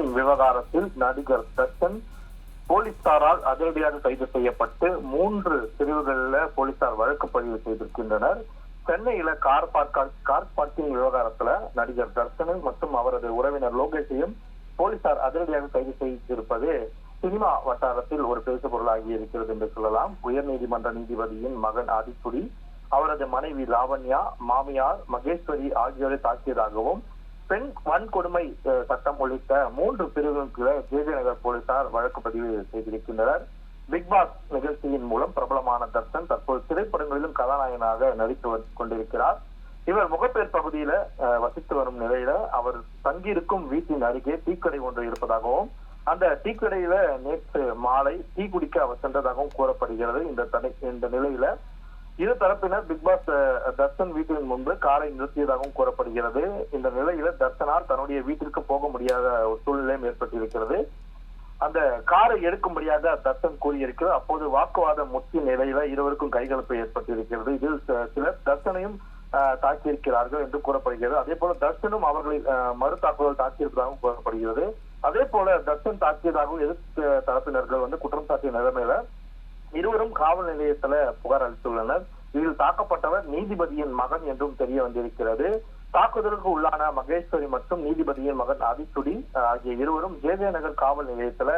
விவகாரத்தில் நடிகர் தர்ஷன் போலீசாரால் அதிரடியாக கைது செய்யப்பட்டு மூன்று பிரிவுகளில் போலீசார் வழக்கு பதிவு செய்திருக்கின்றனர். சென்னையில கார் பார்க்க கார் பார்க்கிங் விவகாரத்துல நடிகர் தர்சனும் மற்றும் அவரது உறவினர் லோகேஷையும் போலீசார் அதிரடியாக கைது செய்திருப்பது சினிமா வட்டாரத்தில் ஒரு பேசு பொருளாகி இருக்கிறது என்று சொல்லலாம். உயர்நீதிமன்ற நீதிபதியின் மகன் ஆதிக்குடி அவரது மனைவி லாவண்யா மாமியார் மகேஸ்வரி ஆகியோரை தாக்கியதாகவும் பெண் வன்கொடுமை சட்டம் உள்ளிட்ட மூன்று பிரிவுகளுக்கு ஜேஜநகர் போலீசார் வழக்கு பதிவு செய்திருக்கின்றனர். பிக் பாஸ் நிகழ்ச்சியின் மூலம் பிரபலமான தர்ஷன் தற்போது திரைப்படங்களிலும் கதாநாயகனாக நடித்து கொண்டிருக்கிறார். இவர் முகப்பேர் பகுதியில வசித்து வரும் நிலையில அவர் தங்கியிருக்கும் வீட்டின் அருகே டீக்கடை ஒன்று இருப்பதாகவும் அந்த டீக்கடையில நேற்று மாலை டீ குடிக்க அவர் சென்றதாகவும் கூறப்படுகிறது. இந்த தடை இந்த நிலையில இரு தரப்பினர் பிக் பாஸ் தர்சன் தர்ஷன் வீட்டின் முன்பு காரை நிறுத்தியதாகவும் கூறப்படுகிறது. இந்த நிலையில தர்ஷனால் தன்னுடைய வீட்டிற்கு போக முடியாத ஒரு சூழ்நிலையும் ஏற்பட்டிருக்கிறது. அந்த காரை எடுக்கும்படியாக தர்சன் கூறியிருக்கிறது அப்போது வாக்குவாதம் முக்கிய நிலையில இருவருக்கும் கைகலப்பு ஏற்பட்டிருக்கிறது. இதில் சிலர் தர்ஷனையும் தாக்கியிருக்கிறார்கள் என்று கூறப்படுகிறது. அதே போல தர்ஷனும் அவர்களை மறு தாக்குதல் தாக்கியிருப்பதாகவும் கூறப்படுகிறது. அதே போல தர்ஷன் தாக்கியதாகவும் எதிர்த்து தரப்பினர்கள் வந்து குற்றம் சாட்டிய நிலைமையில இருவரும் காவல் நிலையத்துல புகார் அளித்துள்ளனர். இதில் தாக்கப்பட்டவர் நீதிபதியின் மகன் என்றும் தெரிய வந்திருக்கிறது. தாக்குதலுக்கு உள்ளான மகேஸ்வரி மற்றும் நீதிபதியின் மகன் அதித்துடி ஆகிய இருவரும் ஜேஜே நகர் காவல் நிலையத்துல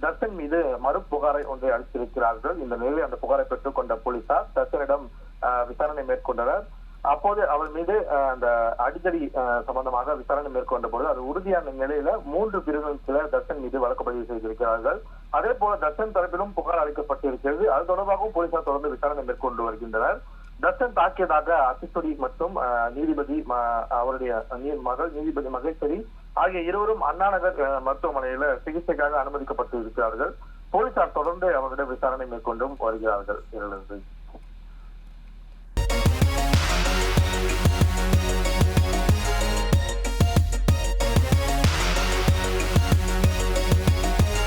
தர்ஷன் மீது மறு புகாரை ஒன்றை அளித்திருக்கிறார்கள். இந்த நிலையில் அந்த புகாரை பெற்றுக்கொண்ட போலீசார் தர்சனிடம் விசாரணை மேற்கொண்டனர். அப்போது அவர் மீது அஹ், அந்த அடிதடி அஹ், சம்பந்தமாக விசாரணை மேற்கொண்ட போது அது உறுதியான நிலையில மூன்று பிரிவுகள் சிலர் தர்ஷன் மீது வழக்கு பதிவு செய்திருக்கிறார்கள். அதே போல தர்ஷன் தரப்பிலும் புகார் அளிக்கப்பட்டிருக்கிறது. அது தொடர்பாகவும் போலீசார் தொடர்ந்து விசாரணை மேற்கொண்டு வருகின்றனர். தர்ஷன் தாக்கியதாக அசித்துடி மற்றும் நீதிபதி அவருடைய நீ- மகள் நீதிபதி மகேஸ்வரி ஆகிய இருவரும் அண்ணாநகர் மருத்துவமனையில சிகிச்சைக்காக அனுமதிக்கப்பட்டு இருக்கிறார்கள் போலீசார் தொடர்ந்து அவர்களிடம் விசாரணை மேற்கொண்டும் வருகிறார்கள்.